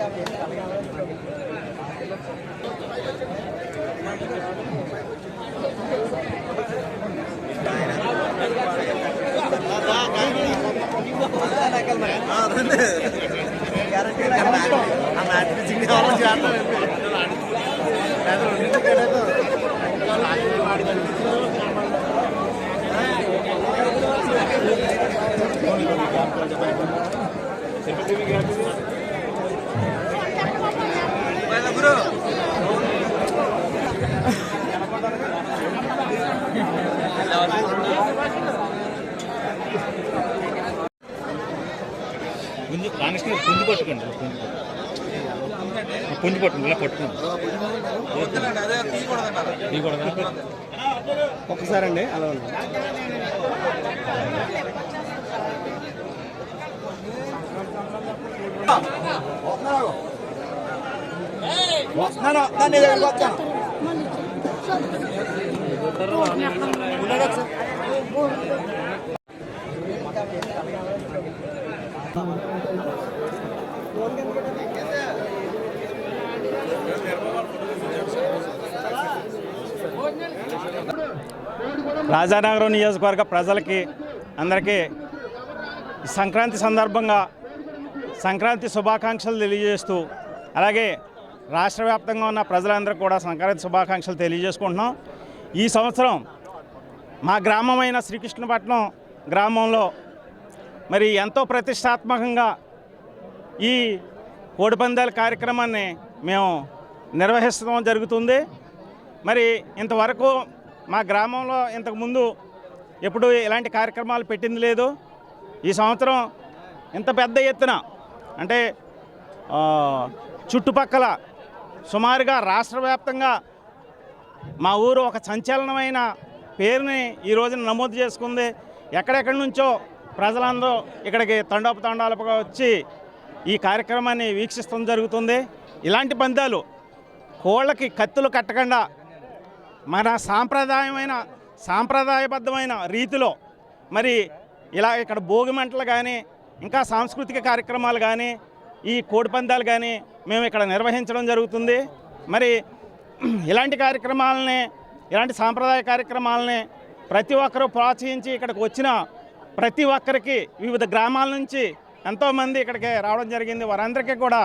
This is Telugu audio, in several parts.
పుంజు రామకృష్ణ పుంజు పట్టుకోండి పుంజు పట్టు. పుంజు పట్టుకోండి ఇలా పట్టుకోండి తీయకూడదా? ఒక్కసారి అండి అలా ఉంది వస్తున్నాను వస్తాను నీ దగ్గరికి రాజానగరం నియోజకవర్గ ప్రజలకి అందరికీ సంక్రాంతి సందర్భంగా సంక్రాంతి శుభాకాంక్షలు తెలియజేస్తూ అలాగే రాష్ట్ర వ్యాప్తంగా ఉన్న ప్రజలందరూ కూడా సంక్రాంతి శుభాకాంక్షలు తెలియజేసుకుంటున్నాం. ఈ సంవత్సరం మా గ్రామమైన శ్రీకృష్ణపట్నం గ్రామంలో మరి ఎంతో ప్రతిష్టాత్మకంగా ఈ కోడిపందాల కార్యక్రమాన్ని మేము నిర్వహిస్తడం జరుగుతుంది. మరి ఇంతవరకు మా గ్రామంలో ఇంతకుముందు ఎప్పుడు ఇలాంటి కార్యక్రమాలు పెట్టింది లేదు. ఈ సంవత్సరం ఇంత పెద్ద ఎత్తున అంటే చుట్టుపక్కల సుమారుగా రాష్ట్ర వ్యాప్తంగా మా ఊరు ఒక సంచలనమైన పేరుని ఈ రోజున నమోదు చేసుకుంది. ఎక్కడెక్కడి నుంచో ప్రజలందరూ ఇక్కడికి తండోపు తండాలుగా వచ్చి ఈ కార్యక్రమాన్ని వీక్షిస్తడం జరుగుతుంది. ఇలాంటి పందాలు కోళ్ళకి కత్తులు కట్టకుండా మన సాంప్రదాయమైన సాంప్రదాయబద్ధమైన రీతిలో మరి ఇలా ఇక్కడ భోగి మంటలు కానీ ఇంకా సాంస్కృతిక కార్యక్రమాలు కానీ ఈ కోడిపందాలు కానీ మేము ఇక్కడ నిర్వహించడం జరుగుతుంది. మరి ఇలాంటి కార్యక్రమాలని ఇలాంటి సాంప్రదాయ కార్యక్రమాలని ప్రతి ఒక్కరూ ప్రోత్సహించి ఇక్కడికి వచ్చిన ప్రతి ఒక్కరికి వివిధ గ్రామాల నుంచి ఎంతోమంది ఇక్కడికి రావడం జరిగింది. వారందరికీ కూడా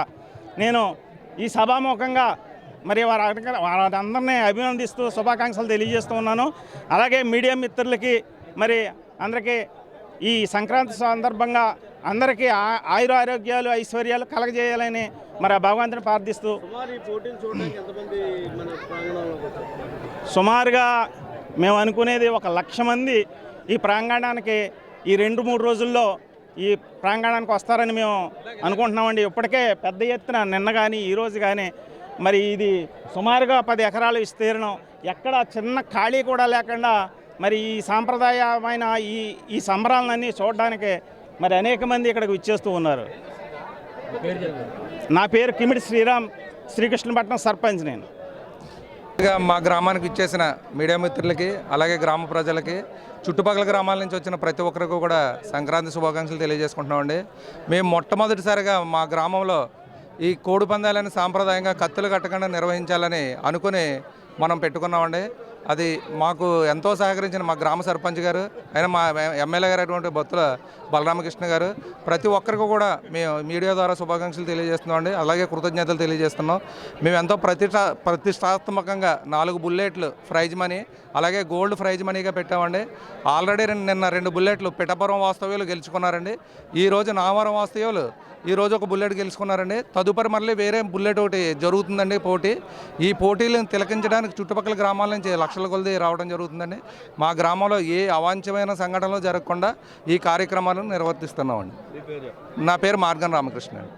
నేను ఈ సభాముఖంగా మరి వారి వారందరినీ అభినందిస్తూ శుభాకాంక్షలు తెలియజేస్తూ ఉన్నాను. అలాగే మీడియా మిత్రులకి మరి అందరికీ ఈ సంక్రాంతి సందర్భంగా అందరికీ ఆ- ఆయుర ఆరోగ్యాలు ఐశ్వర్యాలు కలగజేయాలని మరి ఆ భగవంతుని ప్రార్థిస్తూ సుమారుగా మేము అనుకునేది ఒక లక్ష మంది ఈ ప్రాంగణానికి ఈ రెండు మూడు రోజుల్లో ఈ ప్రాంగణానికి వస్తారని మేము అనుకుంటున్నామండి. ఇప్పటికే పెద్ద ఎత్తున నిన్న కానీ ఈరోజు కానీ మరి ఇది సుమారుగా పది ఎకరాల విస్తీర్ణం. ఎక్కడ చిన్న ఖాళీ కూడా లేకుండా మరి ఈ సాంప్రదాయమైన ఈ ఈ సంబరాలన్నీ చూడడానికి మరి అనేక మంది ఇక్కడికి విచ్చేస్తూ ఉన్నారు. నా పేరు కిమిడి శ్రీరామ్ శ్రీకృష్ణపట్నం సర్పంచ్ నేను. మా గ్రామానికి ఇచ్చేసిన మీడియా మిత్రులకి అలాగే గ్రామ ప్రజలకి చుట్టుపక్కల గ్రామాల నుంచి వచ్చిన ప్రతి ఒక్కరికి కూడా సంక్రాంతి శుభాకాంక్షలు తెలియజేసుకుంటున్నామండి. మేము మొట్టమొదటిసారిగా మా గ్రామంలో ఈ కోడి పందాలని సాంప్రదాయంగా కత్తులు కట్టకుండా నిర్వహించాలని అనుకుని మనం పెట్టుకున్నామండి. అది మాకు ఎంతో సహకరించిన మా గ్రామ సర్పంచ్ గారు ఆయన మా ఎమ్మెల్యే గారు అటువంటి బొత్తుల బలరామకృష్ణ గారు ప్రతి ఒక్కరికి కూడా మేము మీడియా ద్వారా శుభాకాంక్షలు తెలియజేస్తున్నామండి అలాగే కృతజ్ఞతలు తెలియజేస్తున్నాం. మేము ఎంతో ప్రతిష్టా ప్రతిష్టాత్మకంగా నాలుగు బుల్లెట్లు ప్రైజ్ మనీ అలాగే గోల్డ్ ప్రైజ్ మనీగా పెట్టామండి. ఆల్రెడీ రెండు- నిన్న రెండు బుల్లెట్లు పిఠపురం వాస్తవ్యులు గెలుచుకున్నారండి. ఈ రోజు నామవరం వాస్తవ్యులు ఈ రోజు ఒక బుల్లెట్ గెలుచుకున్నారండి. తదుపరి మళ్ళీ వేరే బుల్లెట్ ఒకటి జరుగుతుందండి పోటీ. ఈ పోటీలను తిలకించడానికి చుట్టుపక్కల గ్రామాల నుంచి లక్షల కొలది రావడం జరుగుతుందండి. మా గ్రామంలో ఏ అవాంఛమైన సంఘటనలు జరగకుండా ఈ కార్యక్రమాలను నిర్వర్తిస్తున్నామండి. నా పేరు మార్గన్ రామకృష్ణ అండి.